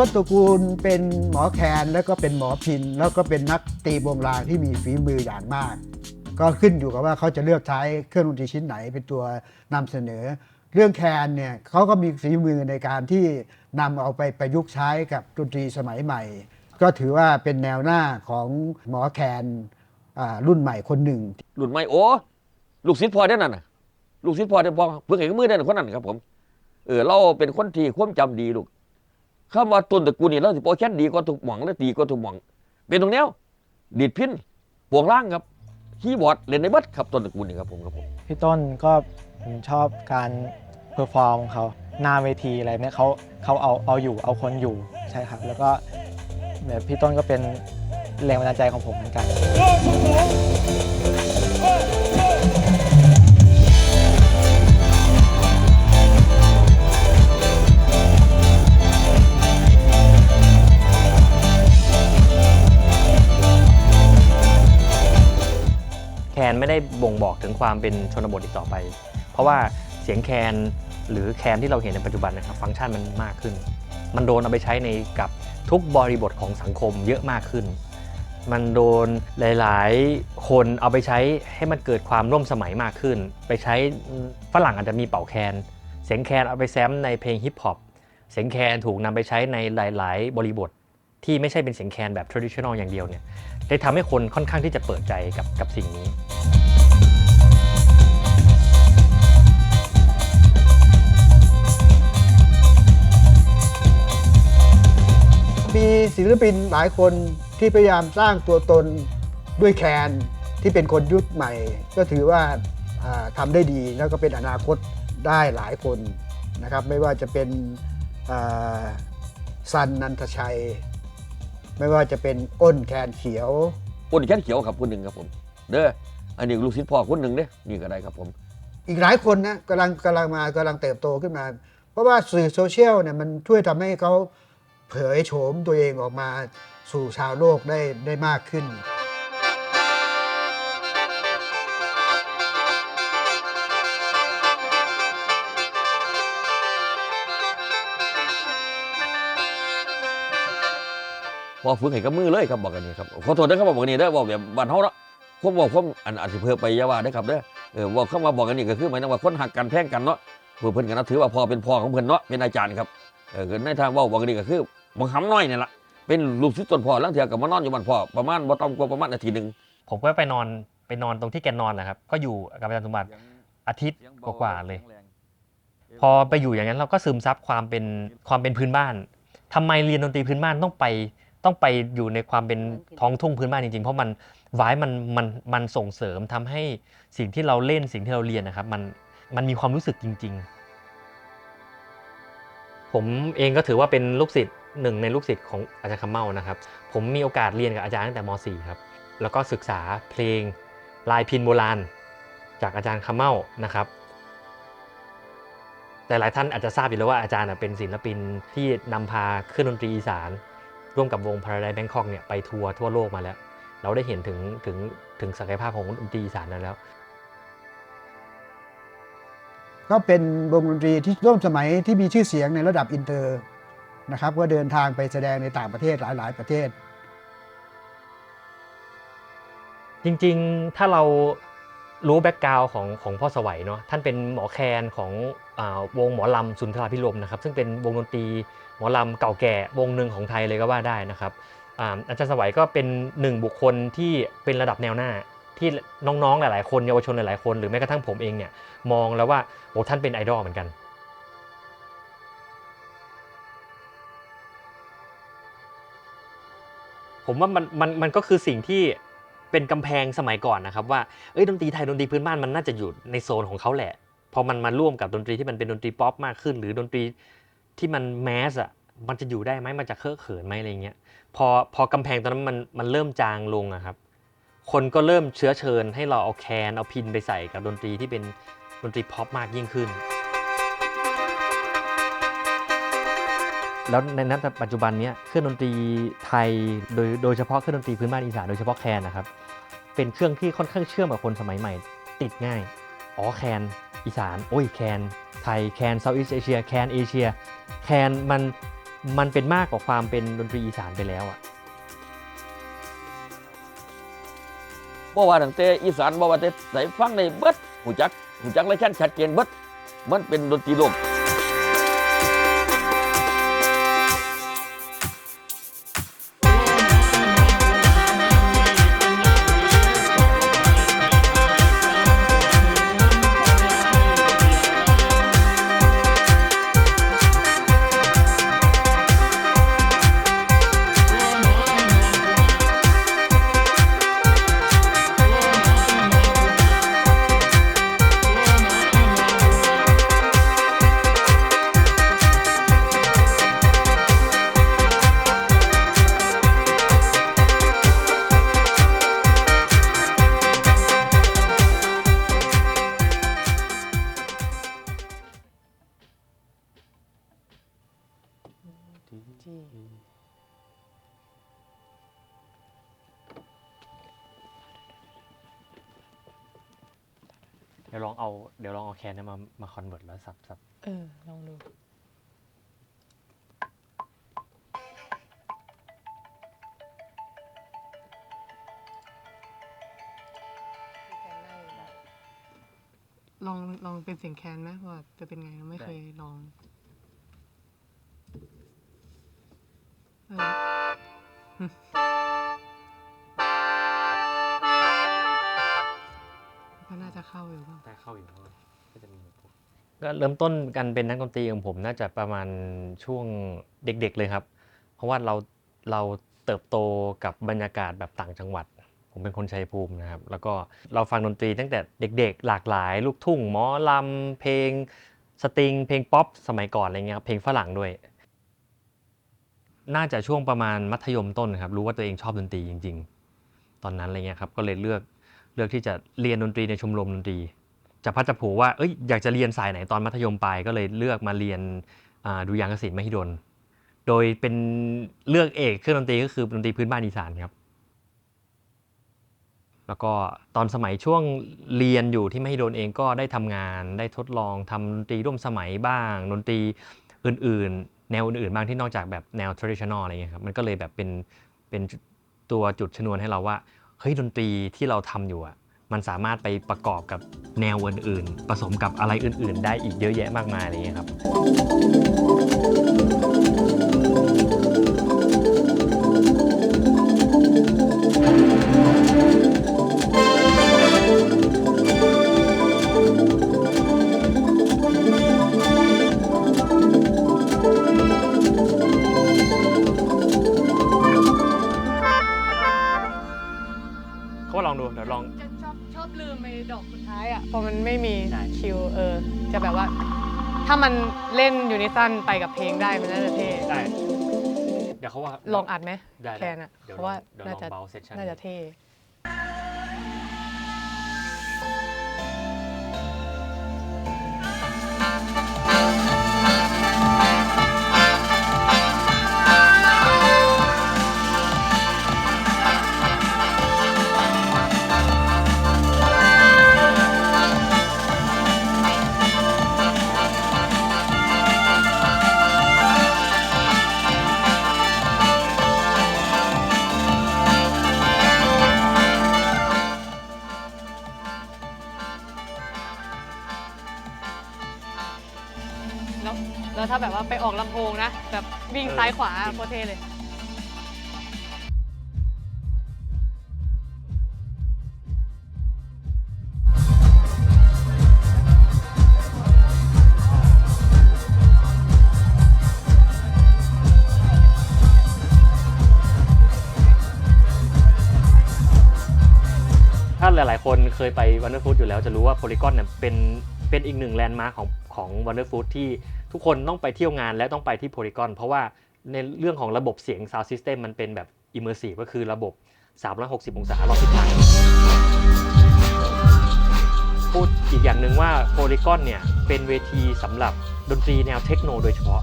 ต้นตระกูลเป็นหมอแคนแล้วก็เป็นหมอพิน แล้วก็เป็นนักตีวงรางที่มีฝีมืออย่างมาก ก็ขึ้นอยู่กับว่าเขาจะเลือกใช้เครื่องดนตรีชิ้นไหนเป็นตัวนำเสนอ เรื่องแคนเนี่ยเขาก็มีฝีมือในการที่นำเอาไปประยุกต์ใช้กับดนตรีสมัยใหม่ ก็ถือว่าเป็นแนวหน้าของหมอแคนรุ่นใหม่คนหนึ่งหลุดไม่โอ้ลูกศิษย์พ่อเด้นั่นน่ะลูกศิษย์พ่อเด้พ่อเพิ่งเห็นมือเด้นคนนั้นครับผมเออเราเป็นคนที่ความจำดีลูก คำว่าต้นตระกูลนี่เราสิโปรแคนดีก็ถูกหม่องและดีก็ถูกหม่องเป็นตรงแนวดีดพินปวงล่างครับคีย์บอร์ดเล่นในบัดครับต้นตระกูลนี่ครับผมครับผมพี่ต้นก็ผมชอบการเพอร์ฟอร์มเขาหน้าเวทีอะไรเนี่ยเขาเขาเอาเอาอยู่เอาคนอยู่ใช่ครับ แล้วก็แบบพี่ต้นก็เป็นแรงบันดาลใจของผมเหมือนกัน คนไม่ได้บ่งบอกถึงความเป็นชนบทอีกต่อไป เพราะว่าเสียงแคนหรือแคนที่เราเห็นในปัจจุบันนะครับฟังก์ชันมันมากขึ้น มันโดนเอาไปใช้ในกับทุกบริบทของสังคมเยอะมากขึ้น มันโดนหลาย ๆ คนเอาไปใช้ให้มันเกิดความร่วมสมัยมากขึ้น ไปใช้ฝรั่งอาจจะมีเป่าแคนเสียงแคนเอาไปแซมในเพลงฮิปฮอปเสียงแคนถูกนำไปใช้ในหลาย ๆ บริบทที่ไม่ใช่เป็นเสียงแคนแบบ traditional อย่างเดียวเนี่ยได้ทำให้คนค่อนข้างที่จะเปิดใจกับกับสิ่งนี้ มีศิลปินหลายคนที่พยายามสร้างตัวตนด้วยแคนที่เป็นคนยุคใหม่ ก็ถือว่าอ่าทำได้ดีแล้วก็เป็นอนาคตได้หลายคนนะครับ ไม่ว่าจะเป็นอ่าซันนันทชัย ไม่ว่าจะเป็นอ้นแคนเขียวคนแค่เขียวครับคนหนึ่งครับผมเด้ออันนี้ลูกศิษย์พ่อคนหนึ่งเด้อนี่ก็ได้ครับผม อีกหลายคนนะกำลังกำลังมากำลังเติบโตขึ้นมา เพราะว่าสื่อโซเชียลเนี่ยมันช่วยทำให้เขา เผยโฉมตัวเองออกมาสู่ชาวโลกได้ได้มากขึ้น พอฝึกให้กับมือเลยครับบอกกันนี่ครับขอโทษนะครับบอกกันนี่เด้อบอกแบบบ้านเฮาเนาะผมบอกผมอันอาจสิเพิ่มไปอยาว่าเด้อครับเด้อเออบอกเข้ามาบอกกันนี่ก็คือหมายถึงว่าคนหักกันแพ่งกันเนาะเพื่อเพิ่นกันนับถือว่าพอเป็นพ่อของเพิ่นเนาะเป็นอาจารย์ครับเออในทางเว่าบอกกันนี่ก็คือ บังคับน้อยเนี่แหละเป็นลูกศิษย์ต้นพ่อลังเทียกับมานอนอยู่บ้านพ่อประมาณบ่ต่ำกว่าประมาณนาทีหนึ่งผมก็ไปนอนไปนอนตรงที่แกนอนนะครับ ก็อยู่กับอาจารย์สมบัติอาทิตย์กว่าๆเลย พอไปอยู่อย่างนั้นเราก็ซึมซับความเป็นความเป็นพื้นบ้านทำไมเรียนดนตรีพื้นบ้านต้องไปต้องไปอยู่ในความเป็นท้องทุ่งพื้นบ้านจริงๆ เพราะมันวายมันมันมันส่งเสริมทำให้สิ่งที่เราเล่นสิ่งที่เราเรียนนะครับ มันมันมีความรู้สึกจริง ๆ ผมเองก็ถือว่าเป็นลูกศิษย์หนึ่งในลูกศิษย์ของอาจารย์คำเมานะครับ ผมมีโอกาสเรียนกับอาจารย์ตั้งแต่ม .4 ครับแล้วก็ศึกษาเพลงลายพินโบราณ จากอาจารย์คำเมานะครับ แต่หลายท่านอาจจะทราบอยู่แล้วว่าอาจารย์เป็นศิลปินที่นำพาเครื่องดนตรีอีสาน ร่วมกับวง Paradise Bangkok เนี่ยไปทัวร์ทั่วโลกมาแล้ว เราได้เห็นถึงถึงถึงศักยภาพของดนตรีอีสานนั้นแล้ว ก็เป็นวงดนตรีที่ร่วมสมัยที่มีชื่อเสียงในระดับอินเตอร์นะครับก็เดินทางไปแสดงในต่างประเทศหลาย ๆ ประเทศ จริงๆถ้าเรารู้แบ็กกราวของของพ่อสวัยเนาะท่านเป็นหมอแคนของอวงหมอลำสุนทราพิรมนะครับ ซึ่งเป็นวงดนตรีหมอลำเก่าแก่วงหนึ่งของไทยเลยก็ว่าได้นะครับอาอาจารย์สวัยก็เป็นหนึ่งบุคคลที่เป็นระดับแนวหน้า ที่น้องๆหลายๆคนเยาวชนหลายๆคนหรือแม้กระทั่งผมเองเนี่ยมองแล้วว่าโอ้ท่านเป็นไอดอลเหมือนกันผมว่ามันมันมันก็คือสิ่งที่เป็นกำแพงสมัยก่อนนะครับว่าเอ้ยดนตรีไทยดนตรีพื้นบ้านมันน่าจะอยู่ในโซนของเขาแหละพอมันมาร่วมกับดนตรีที่มันเป็นดนตรีป๊อปมากขึ้น หรือดนตรีที่มันแมสอะมันจะอยู่ได้ไหมมันจะเคอะเขินไหมอะไรเงี้ยพอพอกำแพงตอนนั้นมันมันเริ่มจางลงอะครับ คนก็เริ่มเชื้อเชิญให้เราเอาแคนเอาพินไปใส่กับดนตรีที่เป็นดนตรีป๊อปมากยิ่งขึ้น แล้วในนั้นปัจจุบันนี้เครื่องดนตรีไทยโดยโดยเฉพาะเครื่องดนตรีพื้นบ้านอีสานโดยเฉพาะแคนนะครับเป็นเครื่องที่ค่อนข้างเชื่อมกับคนสมัยใหม่ ติดง่าย อ๋อแคนอีสานโอ้ยแคนไทยแคนเซาท์อีสเอเชียแคนเอเชียแคนมันมันเป็นมากกว่าความเป็นดนตรีอีสานไปแล้วอะ บ่ว่าตั้งแต่อีสานบ่ว่าแต่ไหนฟังในเบิดหูจักหูจักและชันชัดเจนเบิดมันเป็นดนตรีโลก แคนเนยมามาคอนเวิร์ตแล้วสับสับเออ ลองดู ลองลองเป็นเสียงแคนไหมว่าจะเป็นไงไม่เคยลองเออ ก็เริ่มต้นกันเป็นนักดนตรีของผมน่าจะประมาณช่วงเด็กๆเลยครับ เพราะว่าเราเราเติบโตกับบรรยากาศแบบต่างจังหวัด ผมเป็นคนชัยภูมินะครับ แล้วก็เราฟังดนตรีตั้งแต่เด็ก ๆ หลากหลาย ลูกทุ่งหมอลำเพลงสตริง เพลงป๊อปสมัยก่อนอะไรเงี้ยครับเพลงฝรั่งด้วย น่าจะช่วงประมาณมัธยมต้นครับ รู้ว่าตัวเองชอบดนตรีจริง ๆ ตอนนั้นอะไรเงี้ยครับก็เลยเลือกเลือกที่จะเรียนดนตรีในชมรมดนตรี จะพัดจะผูว่าเอ้ยอยากจะเรียนสายไหนตอนมัธยมปลายก็เลยเลือกมาเรียนดุริยางคศิลป์มหิดล โดยเป็นเลือกเอกเครื่องดนตรีก็คือดนตรีพื้นบ้านอีสานครับ แล้วก็ตอนสมัยช่วงเรียนอยู่ที่มหิดลเองก็ได้ทำงานได้ทดลองทำดนตรีร่วมสมัยบ้างดนตรีอื่น ๆ แนวอื่นๆบ้างที่นอกจากแบบแนว traditional อะไรเงี้ยครับมันก็เลยแบบเป็นเป็นตัวจุดชนวนให้เราว่าเฮ้ยดนตรีที่เราทำอยู่อะ มันสามารถไปประกอบกับแนวอื่นๆผสมกับอะไรอื่น ๆ ได้อีกเยอะแยะมากมายอะไรเงี้ยครับ จะแบบว่า ถ้ามันเล่นยูนิซันไปกับเพลงได้มันน่าจะเท่ได้ เดี๋ยวเขาว่าลองอัดไหมได้แคนอะดี๋ยเพราะว่าเดี๋ยวน่าลองจะเบาเซสชั่น น่าจะเท่แนะแบบวิ่งซ้ายขวาโคตรเท่เลย ถ้าหลาย ๆ คนเคยไปวันเดอร์ฟูดอยู่แล้วจะรู้ว่าโพลีกอนเนี่ยเป็นเป็นอีกหนึ่งแลนด์มาร์คของ ของวันเดอร์ฟู้ดที่ทุกคนต้องไปเที่ยวงานและต้องไปที่โพลีกอนเพราะว่าในเรื่องของระบบเสียง Sound System มันเป็นแบบ Immersive ก็คือระบบ 360 องศารอบทิศทางพูดอีกอย่างหนึ่งว่าโพลีกอนเนี่ย เป็นเวทีสำหรับดนตรีแนวเทคโนโดยเฉพาะ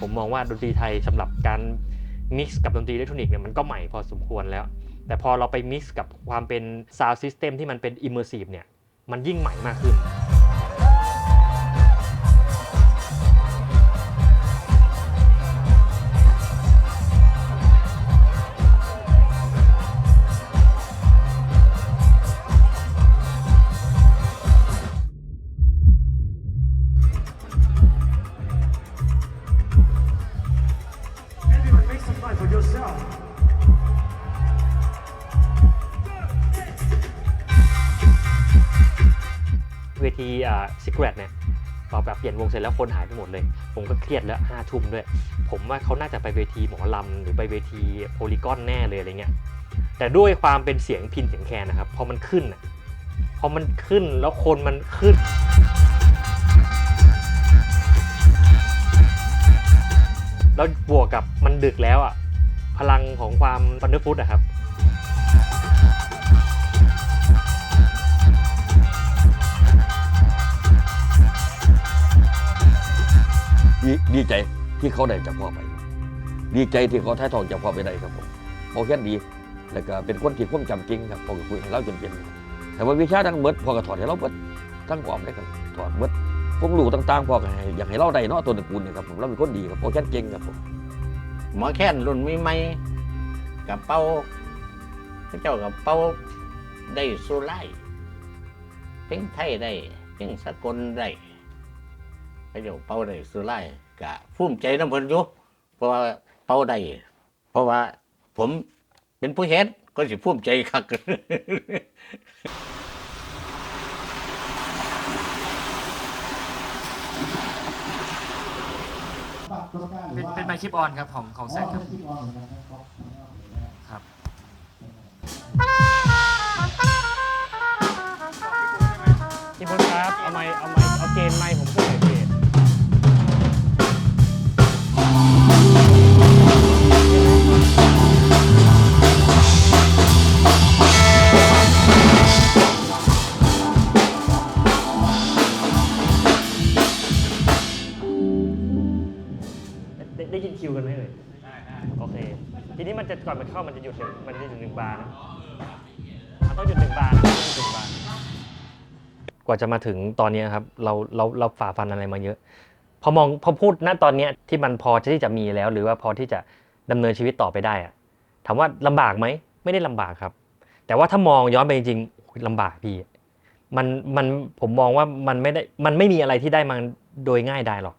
ผมมองว่าดนตรีไทยสำหรับการมิกซ์กับดนตรีอิเล็กทรอนิกส์เนี่ยมันก็ใหม่พอสมควรแล้ว แต่พอเราไปมิกซ์กับความเป็น Sound System ที่มันเป็น Immersive เนี่ย มันยิ่งใหม่มากขึ้น วทีอ่าซิกเรตเนี่ยพอแบบเปลี่ยนวงเสร็จแล้วคนหายไปหมดเลย ผมก็เครียดแล้วห้าทุ่มด้วย ผมว่าเขาน่าจะไปเวทีหมอลำหรือไปเวทีโพลีกอนแน่เลยอะไรเงี้ยแต่ด้วยความเป็นเสียงพินเสียงแคนนะครับพอมันขึ้นอะพอมันขึ้นแล้วคนมันขึ้นแล้วบวกกับมันดึกแล้วอะพลังของความฟันเดอร์ฟุตอะครับ ดีดีใจที่เขาได้จากพ่อไป ดีใจที่เขาถ่ายทอดจากพ่อไปได้ครับผมพอแค่นดี แล้วก็เป็นคนที่ความจำจริงครับพ่อก็คุยให้เราจนเป็น แต่ว่าวิชาทั้งเบิดพ่อก็ถอดให้เราเบิดทั้งความเลยครับถอดเบิดผมรู้ต่างๆพ่อก็ให้อยากให้เราได้เนาะตัวตระกูลเนี่ยครับผมเราเป็นคนดีครับพ่อแค่นเก่งครับผมหมอแค้นรุ่นใหม่กับเป้าพระเจ้ากับเป้าได้สุไลเพลงไทยได้เพลงสกลได้ พระเจ้าเป้าได้สุไลกะภูมิใจน้ำเพลินอยู่เพราะว่าเป้าได้เพราะว่าผมเป็นผู้เฮ็ดก็สิภูมิใจคักเป็นเป็นไมค์คลิปออนครับของของแซคครับครับ พี่พุทธครับ เอาไมค์เอาไมค์เอาเกณฑ์ไมค์ผมขึ้นหน่อยพี่ คิวกันไหมเอ่ยโอเค ทีนี้มันจะก่อนมันเข้ามันจะหยุดหนึ่งมันจะหยุดหนึ่งบาร์นะมันต้องหยุดหนึ่งบาร์นะต้องหยุดหนึ่งบาร์กว่าจะมาถึงตอนเนี้ยครับเราเราเราฝ่าฟันอะไรมาเยอะ พอมองพอพูดณตอนเนี้ยที่มันพอที่จะมีแล้ว หรือว่าพอที่จะดำเนินชีวิตต่อไปได้อะถามว่าลำบากไหมไม่ได้ลำบากครับ แต่ว่าถ้ามองย้อนไปจริงๆโอ้ยลำบากพี่มันมันผมมองว่ามันไม่ได้มันไม่มีอะไรที่ได้มาโดยง่ายได้หรอก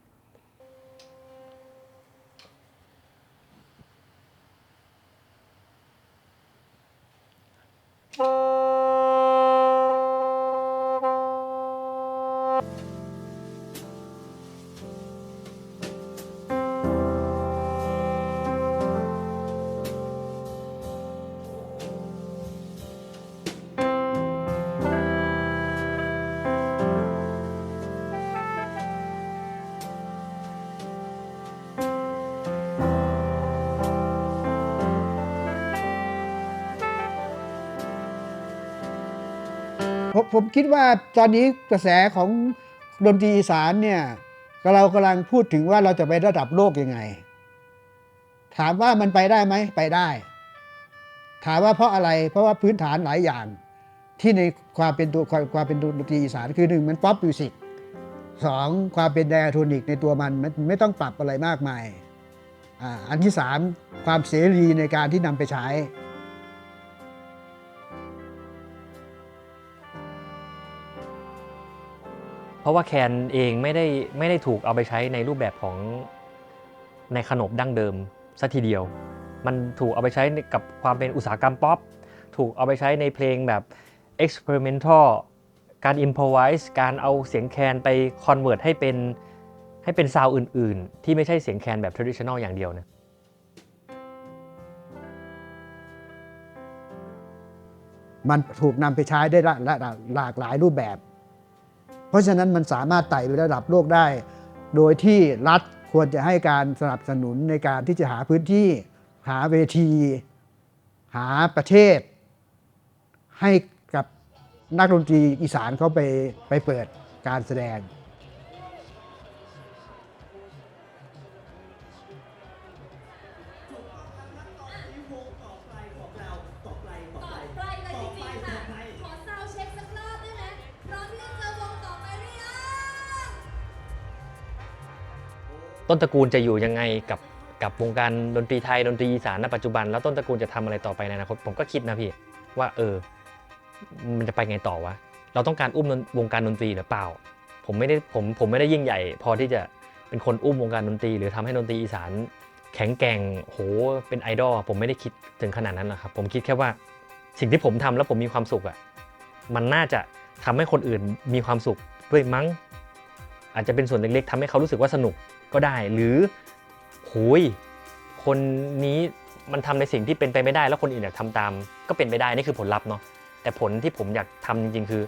Música ผมผมคิดว่าตอนนี้กระแสของดนตรีอีสานเนี่ยเรากำลังพูดถึงว่าเราจะไประดับโลกยังไง ถามว่ามันไปได้ไหมไปได้ ถามว่าเพราะอะไรเพราะว่าพื้นฐานหลายอย่างที่ในความเป็นตัวความความเป็นดนตรีอีสานคือหนึ่งมันป๊อปมิวสิกสองความเป็นไดอะโทนิกในตัวมันมันไม่ต้องปรับอะไรมากมายออันที่สามความเสรีในการที่นำไปใช้ เพราะว่าแคนเองไม่ได้ไม่ได้ถูกเอาไปใช้ในรูปแบบของในขนบดั้งเดิมสัทีเดียว มันถูกเอาไปใช้กับความเป็นอุตสาหกรรมป๊อป ถูกเอาไปใช้ในเพลงแบบ experimental การ improvise การเอาเสียงแคนไป convert ให้เป็นให้เป็นซาวอื่น ๆ ที่ไม่ใช่เสียงแคนแบบ traditional อย่างเดียวนะมันถูกนำไปใช้ได้หลากหลายรูปแบบ เพราะฉะนั้นมันสามารถไต่ไประดับโลกได้ โดยที่รัฐควรจะให้การสนับสนุนในการที่จะหาพื้นที่ หาเวที หาประเทศ ให้กับนักดนตรีอีสานเขาไปไปเปิดการแสดง ต้นตระกูลจะอยู่ยังไงกับกับวงการดนตรีไทยดนตรีอีสานณปัจจุบัน แล้วต้นตระกูลจะทำอะไรต่อไปในอนาคตผมก็คิดนะพี่ว่าเออ มันจะไปไงต่อวะเราต้องการอุ้มวงการดนตรีหรือเปล่า ผมไม่ได้ผมผมไม่ได้ยิ่งใหญ่ พอที่จะเป็นคนอุ้มวงการดนตรี หรือทำให้ดนตรีอีสานแข็งแกร่งโหเป็นไอดอลผมไม่ได้คิดถึงขนาดนั้นนะครับ ผมคิดแค่ว่าสิ่งที่ผมทำแล้วผมมีความสุขอะ่ะมันน่าจะทำให้คนอื่นมีความสุขด้วยมั้ง อาจจะเป็นส่วนเล็กๆทำให้เขารู้สึกว่าสนุก ก็ได้ หรือหุยคนนี้มันทำในสิ่งที่เป็นไปไม่ได้ แล้วคนอื่นอยากทำตาม ก็เป็นไปได้นี่คือผลลัพธ์เนาะแต่ผลที่ผมอยากทำจริงๆคือ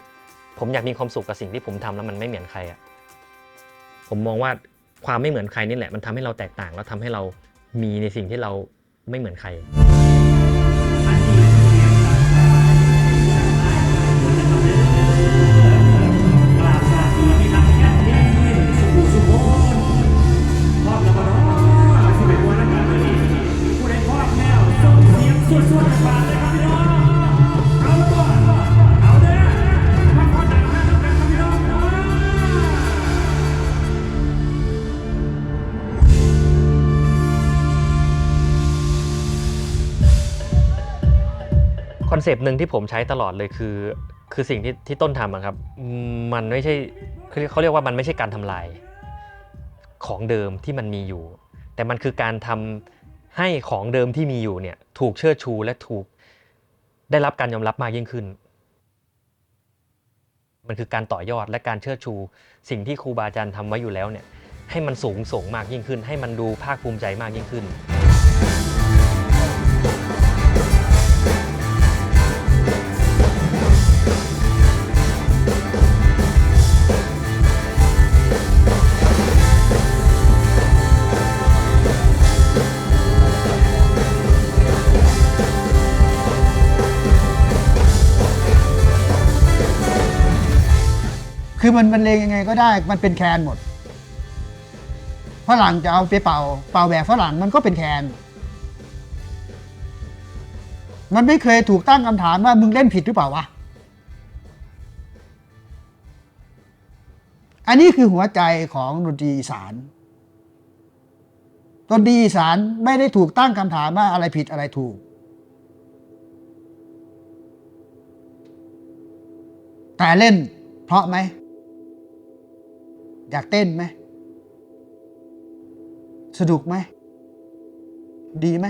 ผมอยากมีความสุขกับสิ่งที่ผมทำแล้วมันไม่เหมือนใครอะผมมองว่าความไม่เหมือนใครนี่แหละ มันทำให้เราแตกต่าง แล้วทำให้เรามีในสิ่งที่เราไม่เหมือนใคร เซปต์หนึ่งที่ผมใช้ตลอดเลยคือ คือสิ่งที่ที่ต้นทำครับ มันไม่ใช่เขาเรียกเขาเรียกว่ามันไม่ใช่การทำลายของเดิมที่มันมีอยู่ แต่มันคือการทำให้ของเดิมที่มีอยู่เนี่ยถูกเชิดชูและถูกได้รับการยอมรับมากยิ่งขึ้น มันคือการต่อยอดและการเชิดชู สิ่งที่ครูบาอาจารย์ทำไว้อยู่แล้วเนี่ยให้มันสูงส่งมากยิ่งขึ้น ให้มันดูภาคภูมิใจมากยิ่งขึ้น คือมันบรรเลงยังไงก็ได้ มันเป็นแคนหมด ฝรั่งจะเอาไปเป่า เป่าแบบฝรั่งมันก็เป็นแคน มันไม่เคยถูกตั้งคำถามว่ามึงเล่นผิดหรือเปล่าวะ อันนี้คือหัวใจของดนตรีอีสานดนตรีอีสานไม่ได้ถูกตั้งคำถามว่าอะไรผิดอะไรถูกแต่เล่นเพราะไหม อยากเต้นไหม สนุกไหม ดีไหม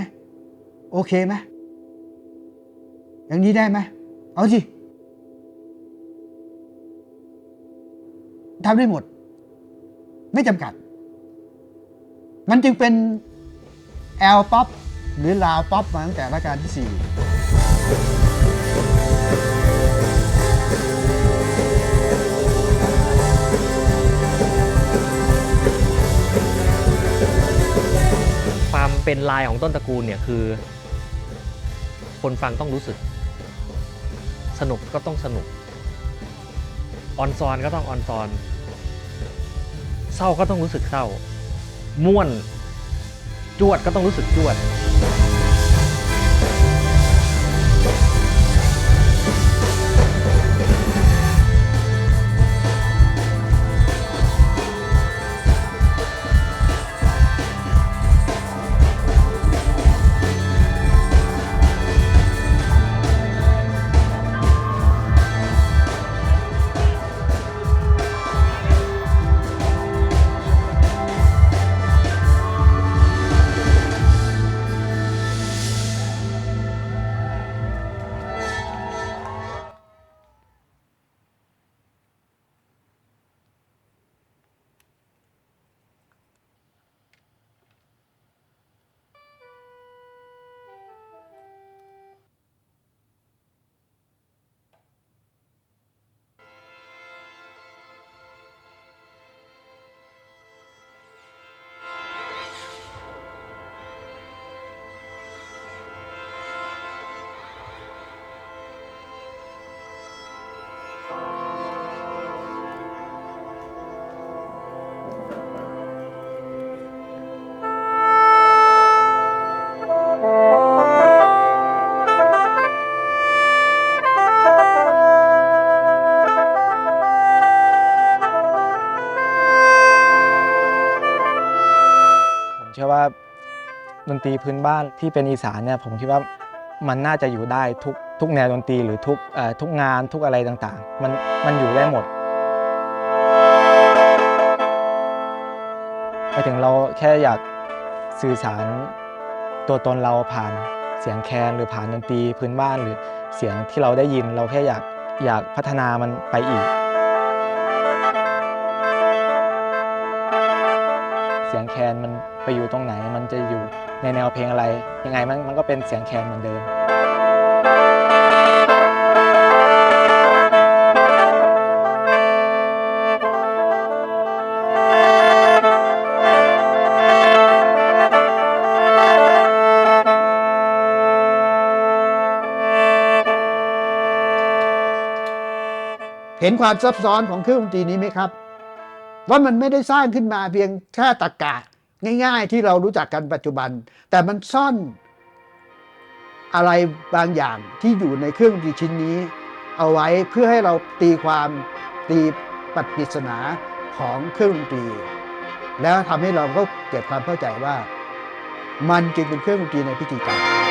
โอเคไหม อย่างนี้ได้ไหม เอาสิทำได้หมด ไม่จำกัด มันจึงเป็นแอลป๊อปหรือลาวป๊อปมาตั้งแต่รัชกาลที่ 4 เป็นลายของต้นตระกูลเนี่ยคือ คนฟังต้องรู้สึก สนุกก็ต้องสนุก ออนซอนก็ต้องออนซอน เศร้าก็ต้องรู้สึกเศร้า ม่วน จวดก็ต้องรู้สึกจวด ดนตรีพื้นบ้านที่เป็นอีสานเนี่ยผมคิดว่ามันน่าจะอยู่ได้ทุกทุกแนวดนตรีหรือทุกทุกงานทุกอะไรต่างๆ มันมันอยู่ได้หมดไปถึงเราแค่อยากสื่อสารตัวตนเราผ่านเสียงแคนหรือผ่านดนตรีพื้นบ้านหรือเสียงที่เราได้ยิน เราแค่อยากอยากพัฒนามันไปอีก เสียงแคนมันไปอยู่ตรงไหน มันจะอยู่ในแนวเพลงอะไร ยังไงมันมันก็เป็นเสียงแคนเหมือนเดิม เห็นความซับซ้อนของเครื่องดนตรีนี้ไหมครับ ว่ามันไม่ได้สร้างขึ้นมาเพียงแค่ตะกะง่ายๆ ที่เรารู้จักกันปัจจุบัน แต่มันซ่อนอะไรบางอย่างที่อยู่ในเครื่องดนตรีชิ้นนี้ เอาไว้เพื่อให้เราตีความตีปริศนาของเครื่องดนตรี แล้วทำให้เราก็เกิดความเข้าใจว่า มันจึงเป็นเครื่องดนตรีในพิธีกรรม